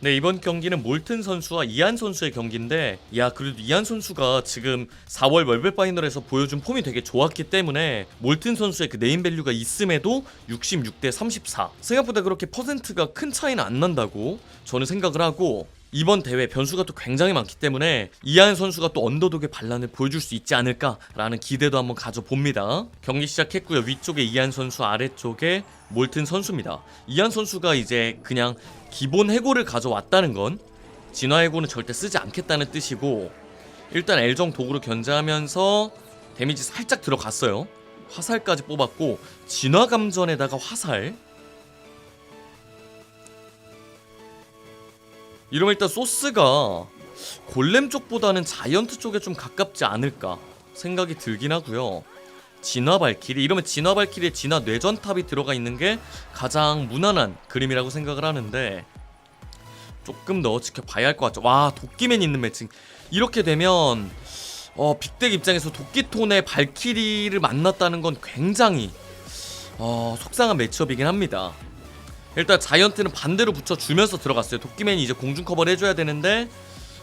네 이번 경기는 몰튼 선수와 이한 선수의 경기인데 야 그래도 이한 선수가 지금 4월 월별 파이널에서 보여준 폼이 되게 좋았기 때문에 몰튼 선수의 그 네임 밸류가 있음에도 66대 34 생각보다 그렇게 퍼센트가 큰 차이는 안 난다고 저는 생각을 하고 이번 대회 변수가 또 굉장히 많기 때문에 이한 선수가 또 언더독의 반란을 보여줄 수 있지 않을까라는 기대도 한번 가져봅니다. 경기 시작했고요. 위쪽에 이한 선수, 아래쪽에 몰튼 선수입니다. 이한 선수가 이제 그냥 기본 해고를 가져왔다는 건 진화 해고는 절대 쓰지 않겠다는 뜻이고 일단 엘정 도구로 견제하면서 데미지 살짝 들어갔어요. 화살까지 뽑았고 진화 감전에다가 화살 이러면 일단 소스가 골렘 쪽보다는 자이언트 쪽에 좀 가깝지 않을까 생각이 들긴 하고요. 진화 발키리 이러면 진화 발키리에 진화 뇌전탑이 들어가 있는 게 가장 무난한 그림이라고 생각을 하는데 조금 더 지켜봐야 할 것 같죠. 와 도끼맨 있는 매칭 이렇게 되면 어 빅덱 입장에서 도끼톤의 발키리를 만났다는 건 굉장히 어 속상한 매치업이긴 합니다. 일단 자이언트는 반대로 붙여주면서 들어갔어요. 도끼맨이 이제 공중 커버를 해줘야 되는데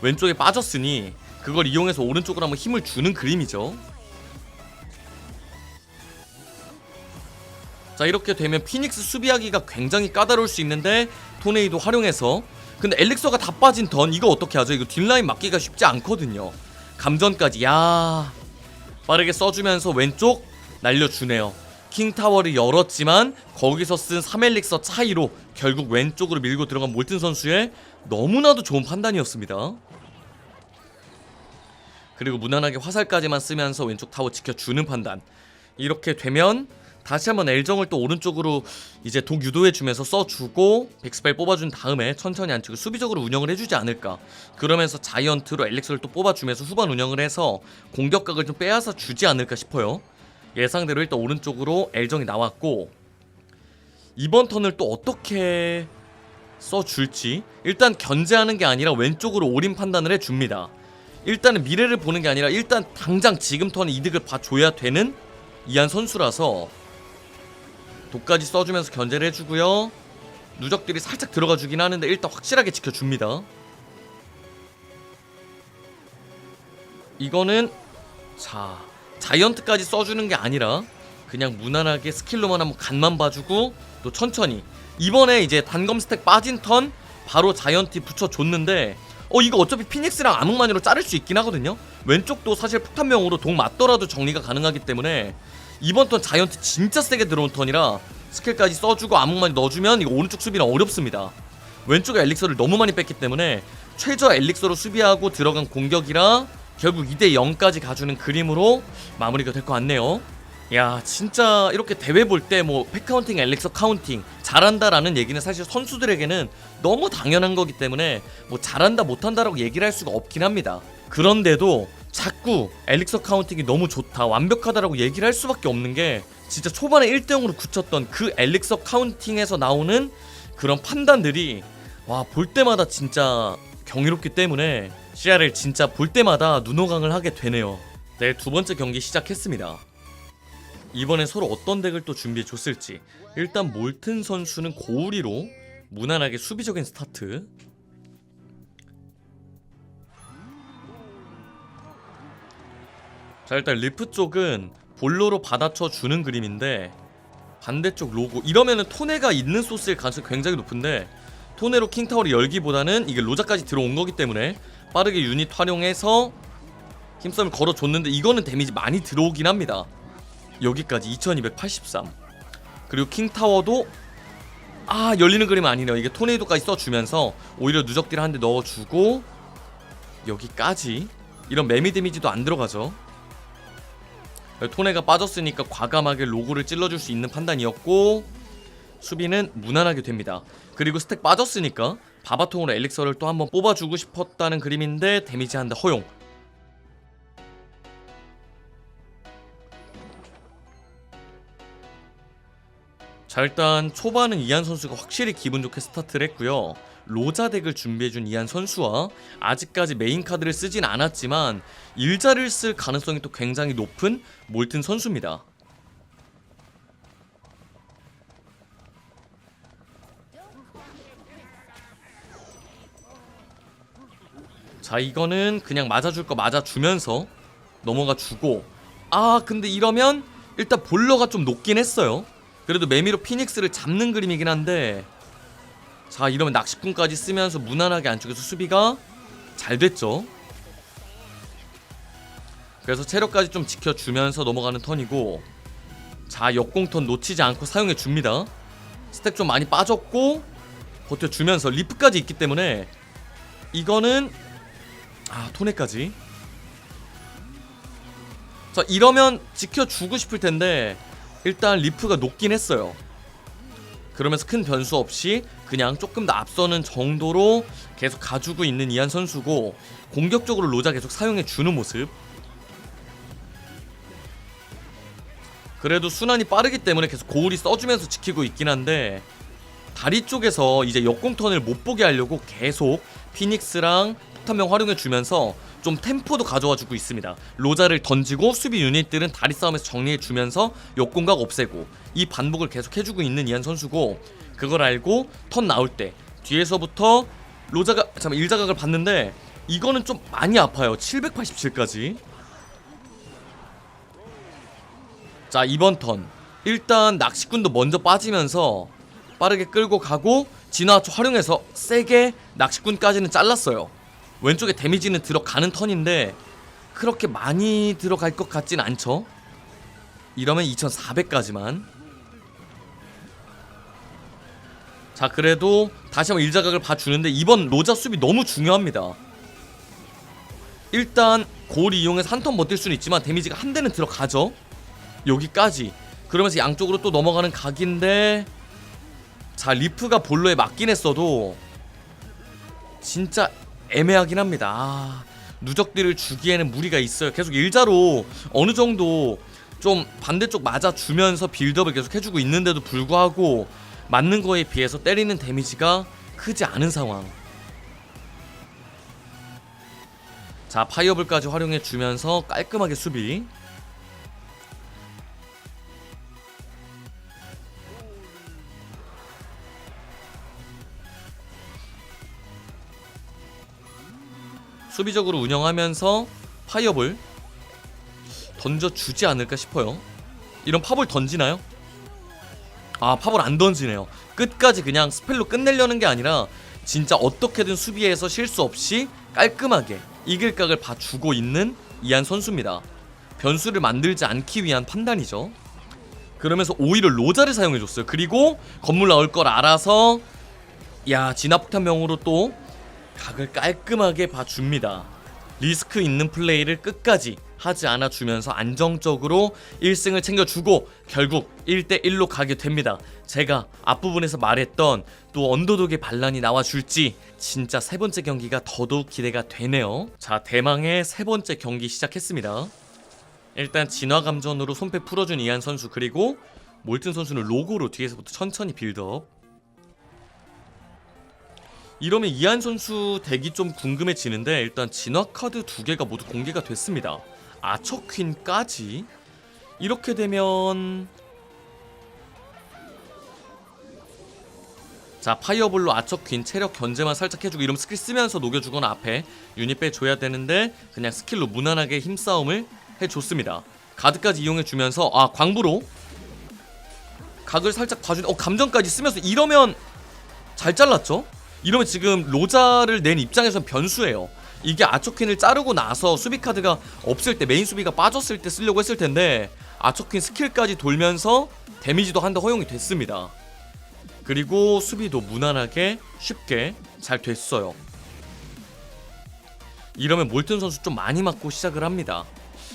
왼쪽에 빠졌으니 그걸 이용해서 오른쪽으로 한번 힘을 주는 그림이죠. 자 이렇게 되면 피닉스 수비하기가 굉장히 까다로울 수 있는데 토네이도 활용해서 근데 엘릭서가 다 빠진 던 이거 어떻게 하죠? 이거 뒷라인 막기가 쉽지 않거든요. 감전까지 야 빠르게 써주면서 왼쪽 날려주네요. 킹타워를 열었지만 거기서 쓴 3엘릭서 차이로 결국 왼쪽으로 밀고 들어간 몰튼 선수의 너무나도 좋은 판단이었습니다. 그리고 무난하게 화살까지만 쓰면서 왼쪽 타워 지켜주는 판단. 이렇게 되면 다시 한번 엘정을 또 오른쪽으로 이제 독 유도해주면서 써주고 백스펠 뽑아준 다음에 천천히 안 치고 수비적으로 운영을 해주지 않을까. 그러면서 자이언트로 엘릭스를 또 뽑아주면서 후반 운영을 해서 공격각을 좀 빼앗아 주지 않을까 싶어요. 예상대로 일단 오른쪽으로 엘정이 나왔고 이번 턴을 또 어떻게 써줄지 일단 견제하는 게 아니라 왼쪽으로 올인 판단을 해줍니다. 일단은 미래를 보는 게 아니라 일단 당장 지금 턴 이득을 봐줘야 되는 이한 선수라서 독까지 써주면서 견제를 해주고요. 누적들이 살짝 들어가 주긴 하는데 일단 확실하게 지켜줍니다. 이거는 자 자이언트까지 써주는 게 아니라 그냥 무난하게 스킬로만 한번 간만 봐주고 또 천천히. 이번에 이제 단검 스택 빠진 턴 바로 자이언트 붙여줬는데 어 이거 어차피 피닉스랑 암흑만으로 자를 수 있긴 하거든요. 왼쪽도 사실 폭탄명으로 동 맞더라도 정리가 가능하기 때문에 이번 턴 자이언트 진짜 세게 들어온 턴이라 스킬까지 써주고 암흑만이 넣어주면 이거 오른쪽 수비는 어렵습니다. 왼쪽에 엘릭서를 너무 많이 뺐기 때문에 최저 엘릭서로 수비하고 들어간 공격이라 결국 2대 0까지 가주는 그림으로 마무리가 될 것 같네요. 야 진짜 이렇게 대회 볼 때뭐 팩카운팅, 엘릭서 카운팅 잘한다라는 얘기는 사실 선수들에게는 너무 당연한 거기 때문에 뭐 잘한다 못한다라고 얘기를 할 수가 없긴 합니다. 그런데도 자꾸 엘릭서 카운팅이 너무 좋다 완벽하다라고 얘기를 할 수밖에 없는 게 진짜 초반에 1대0으로 굳혔던 그 엘릭서 카운팅에서 나오는 그런 판단들이 와 볼 때마다 진짜 경이롭기 때문에 시야를 진짜 볼 때마다 눈호강을 하게 되네요. 네, 두 번째 경기 시작했습니다. 이번에 서로 어떤 덱을 또 준비해 줬을지. 일단 몰튼 선수는 고우리로 무난하게 수비적인 스타트. 자, 일단 리프 쪽은 볼로로 받아쳐 주는 그림인데 반대쪽 로고 이러면은 토네가 있는 소스일 가능성이 굉장히 높은데 토네로 킹타워를 열기보다는 이게 로자까지 들어온 거기 때문에 빠르게 유닛 활용해서 힘싸움을 걸어줬는데 이거는 데미지 많이 들어오긴 합니다. 여기까지 2283 그리고 킹타워도 아 열리는 그림 아니네요. 이게 토네이도까지 써주면서 오히려 누적딜 한 대 넣어주고 여기까지 이런 매미 데미지도 안 들어가죠. 토네가 빠졌으니까 과감하게 로고를 찔러줄 수 있는 판단이었고 수비는 무난하게 됩니다. 그리고 스택 빠졌으니까 바바통으로 엘릭서를 또 한번 뽑아주고 싶었다는 그림인데 데미지 한 대 허용. 자 일단 초반은 이한 선수가 확실히 기분 좋게 스타트를 했고요. 로자 덱을 준비해준 이한 선수와 아직까지 메인 카드를 쓰진 않았지만 일자를 쓸 가능성이 또 굉장히 높은 몰튼 선수입니다. 자 이거는 그냥 맞아줄 거 맞아주면서 넘어가 주고. 아 근데 이러면 일단 볼러가 좀 높긴 했어요. 그래도 매미로 피닉스를 잡는 그림이긴 한데. 자 이러면 낚시꾼까지 쓰면서 무난하게 안쪽에서 수비가 잘 됐죠. 그래서 체력까지 좀 지켜주면서 넘어가는 턴이고. 자 역공턴 놓치지 않고 사용해 줍니다. 스택 좀 많이 빠졌고 버텨주면서 리프까지 있기 때문에 이거는 아 토네까지. 자 이러면 지켜주고 싶을 텐데 일단 리프가 높긴 했어요. 그러면서 큰 변수 없이 그냥 조금 더 앞서는 정도로 계속 가지고 있는 이한 선수고 공격적으로 로자 계속 사용해 주는 모습. 그래도 순환이 빠르기 때문에 계속 고울이 써주면서 지키고 있긴 한데 다리 쪽에서 이제 역공턴을 못 보게 하려고 계속 피닉스랑 폭탄병 활용해 주면서 좀 템포도 가져와 주고 있습니다. 로자를 던지고 수비 유닛들은 다리 싸움에서 정리해 주면서 역공각 없애고 이 반복을 계속 해주고 있는 이한 선수고 그걸 알고 턴 나올 때 뒤에서부터 로자가 잠깐 일자각을 봤는데 이거는 좀 많이 아파요. 787까지. 자 이번 턴 일단 낚시꾼도 먼저 빠지면서 빠르게 끌고 가고 진화 활용해서 세게 낚시꾼까지는 잘랐어요 왼쪽에 데미지는 들어가는 턴인데 그렇게 많이 들어갈 것 같진 않죠. 이러면 2400까지만. 자 그래도 다시 한번 일자각을 봐주는데 이번 로자 수비 너무 중요합니다. 일단 골 이용해서 한 턴 버틸 수는 있지만 데미지가 한 대는 들어가죠. 여기까지. 그러면서 양쪽으로 또 넘어가는 각인데 자 리프가 볼로에 맞긴 했어도 진짜 애매하긴 합니다. 아, 누적들을 주기에는 무리가 있어요. 계속 일자로 어느 정도 좀 반대쪽 맞아주면서 빌드업을 계속 해주고 있는데도 불구하고 맞는 거에 비해서 때리는 데미지가 크지 않은 상황. 자 파이어블까지 활용해 주면서 깔끔하게 수비 수비적으로 운영하면서 파이어볼 던져주지 않을까 싶어요. 이런 팝을 던지나요? 아 팝을 안 던지네요. 끝까지 그냥 스펠로 끝내려는 게 아니라 진짜 어떻게든 수비에서 실수 없이 깔끔하게 이길 각을 봐주고 있는 이한 선수입니다. 변수를 만들지 않기 위한 판단이죠. 그러면서 오히려 로자를 사용해줬어요. 그리고 건물 나올 걸 알아서 야 진압탄명으로 또 각을 깔끔하게 봐줍니다. 리스크 있는 플레이를 끝까지 하지 않아 주면서 안정적으로 1승을 챙겨주고 결국 1대1로 가게 됩니다. 제가 앞부분에서 말했던 또 언더독의 반란이 나와줄지 진짜 세 번째 경기가 더더욱 기대가 되네요. 자, 대망의 세 번째 경기 시작했습니다. 일단 진화 감전으로 손패 풀어준 이한 선수 그리고 몰튼 선수는 로고로 뒤에서부터 천천히 빌드업 이러면 이한 선수 덱이 좀 궁금해지는데 일단 진화 카드 두 개가 모두 공개가 됐습니다. 아처 퀸까지 이렇게 되면 자 파이어볼로 아처 퀸 체력 견제만 살짝 해주고 이러면 스킬 쓰면서 녹여주거나 앞에 유닛 빼줘야 되는데 그냥 스킬로 무난하게 힘싸움을 해줬습니다. 가드까지 이용해주면서 아 광부로 각을 살짝 봐준 어 감정까지 쓰면서 이러면 잘 잘랐죠? 이러면 지금 로자를 낸 입장에선 변수예요. 이게 아초퀸을 자르고 나서 수비 카드가 없을 때 메인 수비가 빠졌을 때 쓰려고 했을 텐데 아초퀸 스킬까지 돌면서 데미지도 한 대 허용이 됐습니다. 그리고 수비도 무난하게 쉽게 잘 됐어요. 이러면 몰튼 선수 좀 많이 맞고 시작을 합니다.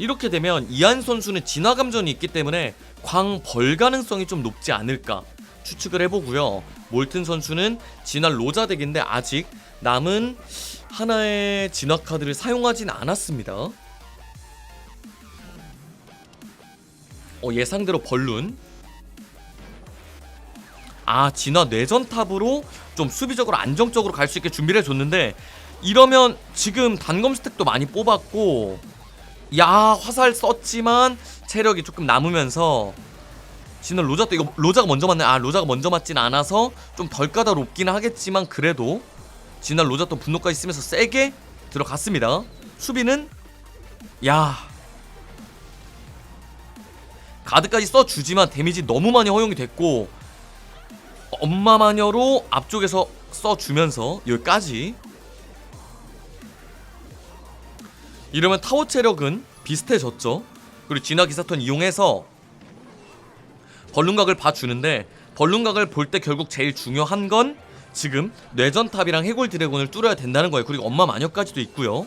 이렇게 되면 이한 선수는 진화 감전이 있기 때문에 광 벌 가능성이 좀 높지 않을까 추측을 해보고요. 몰튼 선수는 진화 로자 덱인데 아직 남은 하나의 진화 카드를 사용하진 않았습니다. 어, 예상대로 벌룬. 아 진화 뇌전탑으로 좀 수비적으로 안정적으로 갈 수 있게 준비를 해줬는데 이러면 지금 단검 스택도 많이 뽑았고 야 화살 썼지만 체력이 조금 남으면서 진짜 로자 또 이거 로자가 먼저 맞네. 아 로자가 먼저 맞진 않아서 좀 덜 까다롭긴 하겠지만 그래도 진화 로자 또 분노까지 쓰면서 세게 들어갔습니다. 수비는 야 가드까지 써주지만 데미지 너무 많이 허용이 됐고 엄마 마녀로 앞쪽에서 써주면서 여기까지 이러면 타워 체력은 비슷해졌죠. 그리고 진화 기사턴 이용해서 벌룬각을 봐주는데 벌룬각을 볼 때 결국 제일 중요한 건 지금 뇌전탑이랑 해골 드래곤을 뚫어야 된다는 거예요. 그리고 엄마 마녀까지도 있고요.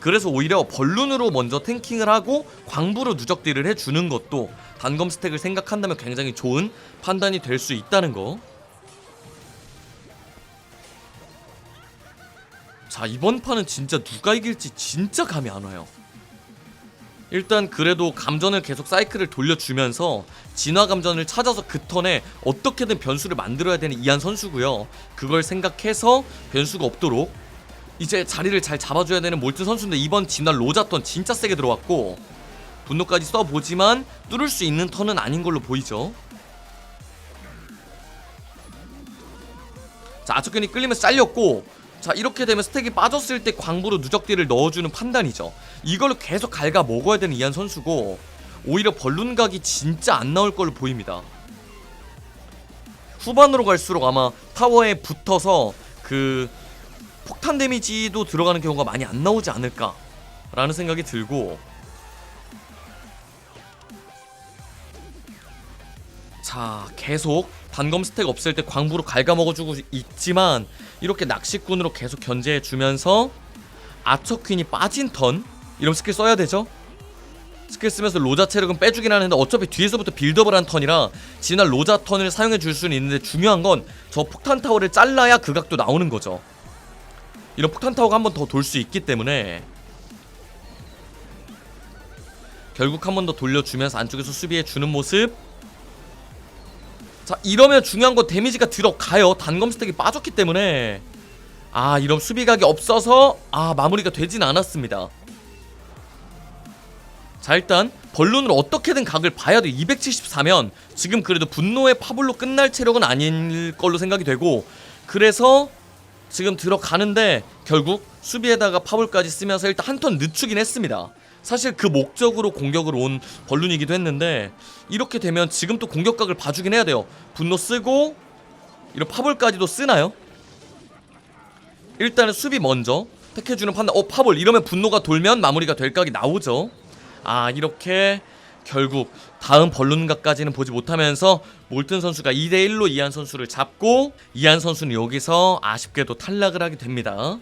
그래서 오히려 벌룬으로 먼저 탱킹을 하고 광부로 누적 딜을 해주는 것도 단검 스택을 생각한다면 굉장히 좋은 판단이 될 수 있다는 거. 자 이번 판은 진짜 누가 이길지 진짜 감이 안 와요. 일단 그래도 감전을 계속 사이클을 돌려주면서 진화 감전을 찾아서 그 턴에 어떻게든 변수를 만들어야 되는 이한 선수고요. 그걸 생각해서 변수가 없도록 이제 자리를 잘 잡아줘야 되는 몰튼 선수인데 이번 진화 로자 턴 진짜 세게 들어왔고 분노까지 써보지만 뚫을 수 있는 턴은 아닌 걸로 보이죠. 자 아처견이 끌리면서 잘렸고 자 이렇게 되면 스택이 빠졌을 때 광부로 누적딜을 넣어주는 판단이죠. 이걸로 계속 갉아 먹어야 되는 이한 선수고 오히려 벌룬각이 진짜 안 나올 걸로 보입니다. 후반으로 갈수록 아마 타워에 붙어서 그 폭탄 데미지도 들어가는 경우가 많이 안 나오지 않을까 라는 생각이 들고 자 계속 단검 스택 없을 때 광부로 갉아먹어주고 있지만 이렇게 낚시꾼으로 계속 견제해주면서 아처퀸이 빠진 턴? 이런 스킬 써야 되죠? 스킬 쓰면서 로자 체력은 빼주긴 하는데 어차피 뒤에서부터 빌드업을 한 턴이라 진화 로자 턴을 사용해 줄 수는 있는데 중요한 건 저 폭탄 타워를 잘라야 그 각도 나오는 거죠. 이런 폭탄 타워가 한 번 더 돌 수 있기 때문에 결국 한 번 더 돌려주면서 안쪽에서 수비해 주는 모습 자 이러면 중요한 건 데미지가 들어가요. 단검 스택이 빠졌기 때문에. 아 이런 수비각이 없어서 아 마무리가 되진 않았습니다. 자 일단 벌룬으로 어떻게든 각을 봐야 돼 274면 지금 그래도 분노의 파블로 끝날 체력은 아닐 걸로 생각이 되고 그래서 지금 들어가는데 결국 수비에다가 파블까지 쓰면서 일단 한 턴 늦추긴 했습니다 사실 그 목적으로 공격을 온 벌룬이기도 했는데 이렇게 되면 지금 또 공격각을 봐주긴 해야 돼요. 분노 쓰고 이런 파벌까지도 쓰나요? 일단은 수비 먼저 택해주는 판단. 어 파벌 이러면 분노가 돌면 마무리가 될 각이 나오죠. 아 이렇게 결국 다음 벌룬각까지는 보지 못하면서 몰튼 선수가 2대1로 이한 선수를 잡고 이한 선수는 여기서 아쉽게도 탈락을 하게 됩니다